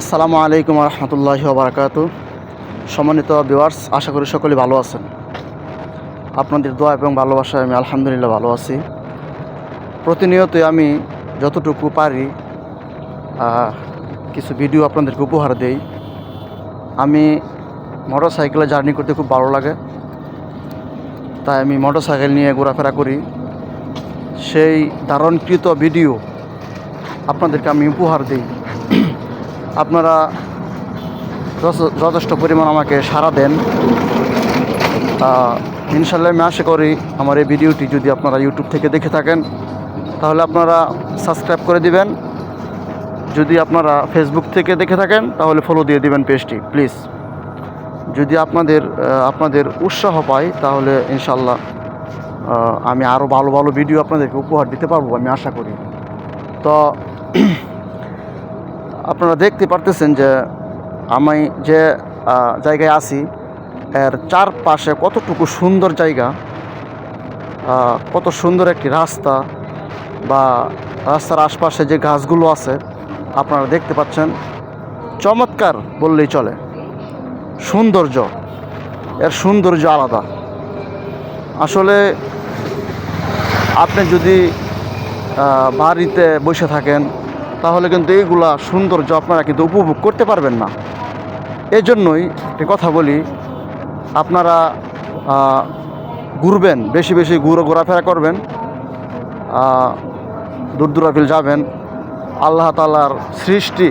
আসসালামু আলাইকুম রহমতুল্লাহি বারাকাত সম্মানিত ভিউয়ার্স আশা করি সকলে ভালো আছেন। আপনাদের দোয়া এবং ভালোবাসায় আমি আলহামদুলিল্লাহ ভালো আছি। প্রতিনিয়তই আমি যতটুকু পারি কিছু ভিডিও আপনাদেরকে উপহার দেই। আমি মোটর সাইকেলে জার্নি করতে খুব ভালো লাগে। তাই আমি মোটর সাইকেল নিয়ে ঘোরাফেরা করি। সেই ধারণকৃত ভিডিও আপনাদেরকে আমি উপহার দিই। আপনারা যথে- যথেষ্ট পরিমাণ আমাকে সাড়া দেন। ইনশাল্লাহ আমি আশা করি আমার এই ভিডিওটি যদি আপনারা ইউটিউব থেকে দেখে থাকেন, তাহলে আপনারা সাবস্ক্রাইব করে দিবেন। যদি আপনারা ফেসবুক থেকে দেখে থাকেন, তাহলে ফলো দিয়ে দিবেন পেজটি প্লিজ যদি আপনাদের আপনাদের উৎসাহ পাই তাহলে ইনশাল্লাহ আমি আরও ভালো ভালো ভিডিও আপনাদেরকে উপহার দিতে পারব, আমি আশা করি। তো আপনারা দেখতে পারতেছেন যে আমি যে জায়গায় আছি, এর চারপাশে কতটুকু সুন্দর জায়গা কত সুন্দর একটি রাস্তা বা রাস্তার আশপাশে যে গাছগুলো আছে, আপনারা দেখতে পাচ্ছেন। চমৎকার বললেই চলে। সৌন্দর্য, এর সৌন্দর্য আলাদা। আসলে আপনি যদি বাড়িতে বসে থাকেন তাহলে কিন্তু এইগুলা সৌন্দর্য আপনারা কিন্তু উপভোগ করতে পারবেন না। এই জন্যই একটি কথা বলি, আপনারা ঘুরবেন, বেশি বেশি ঘুরো ঘোরাফেরা করবেন দূর দূরাফিল যাবেন, আল্লাহ তালার সৃষ্টি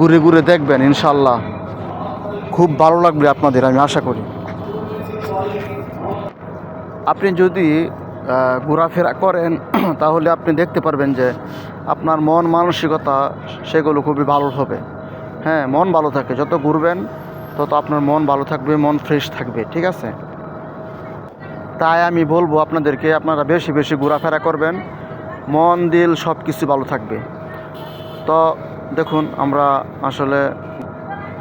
ঘুরে ঘুরে দেখবেন ইনশাল্লাহ খুব ভালো লাগবে আপনাদের, আমি আশা করি। আপনি যদি ঘোরাফেরা করেন, তাহলে আপনি দেখতে পারবেন যে আপনার মন মানসিকতা সেগুলো খুবই ভালো হবে। হ্যাঁ মন ভালো থাকে। যত ঘুরবেন, তত আপনার মন ভালো থাকবে, মন ফ্রেশ থাকবে, ঠিক আছে? তাই আমি বলব আপনাদেরকে, আপনারা বেশি বেশি ঘোরাফেরা করবেন, মন, দিল সব কিছু ভালো থাকবে। তো দেখুন, আমরা আসলে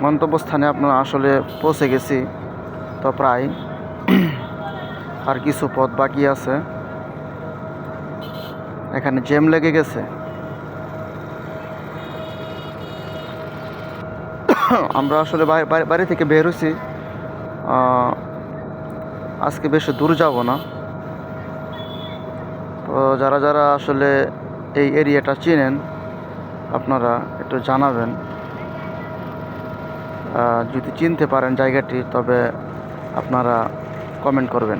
গন্তব্যস্থানে আপনারা আসলে পৌঁছে গেছি, তো প্রায় আর কিছু পথ বাকি আছে। এখানে জ্যাম লেগে গেছে। আমরা আসলে বাড়ি- থেকে বের হয়েছি। আজকে বেশি দূর যাব না। তো যারা যারা আসলে এই এরিয়াটা চিনেন, আপনারা একটু জানাবেন। যদি চিনতে পারেন জায়গাটি, তবে আপনারা কমেন্ট করবেন।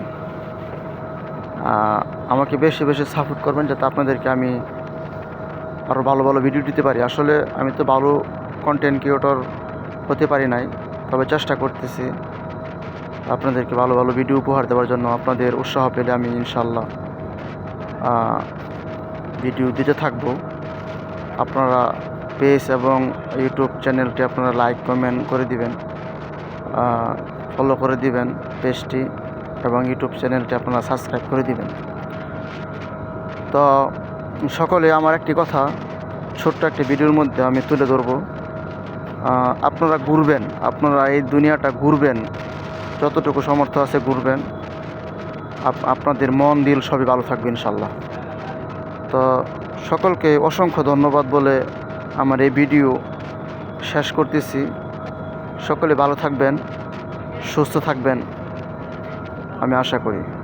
আমাকে বেশি বেশি সাপোর্ট করবেন যাতে আপনাদেরকে আমি আরও ভালো ভালো ভিডিও দিতে পারি। আসলে আমি তো ভালো কন্টেন্ট ক্রিয়েটর হতে পারি নাই, তবে চেষ্টা করতেছি আপনাদেরকে ভালো ভালো ভিডিও উপহার দেওয়ার জন্য। আপনাদের উৎসাহ পেলে আমি ইনশাল্লাহ ভিডিও দিতে থাকব। আপনারা পেজ এবং ইউটিউব চ্যানেলটি আপনারা লাইক কমেন্ট করে দিবেন ফলো করে দিবেন পেজটি এবং ইউটিউব চ্যানেলটি আপনারা সাবস্ক্রাইব করে দিবেন। তো সকলে আমার একটি কথা, ছোট্ট একটি ভিডিওর মধ্যে আমি তুলে ধরবো। আপনারা ঘুরবেন, আপনারা এই দুনিয়াটা ঘুরবেন, যতটুকু সামর্থ্য আছে ঘুরবেন। আপ- আপনাদের মন, দিল সবই ভালো থাকবে ইনশাল্লাহ তো সকলকে অসংখ্য ধন্যবাদ বলে আমার এই ভিডিও শেষ করতেছি। সকলে ভালো থাকবেন, সুস্থ থাকবেন, আমি আশা করি।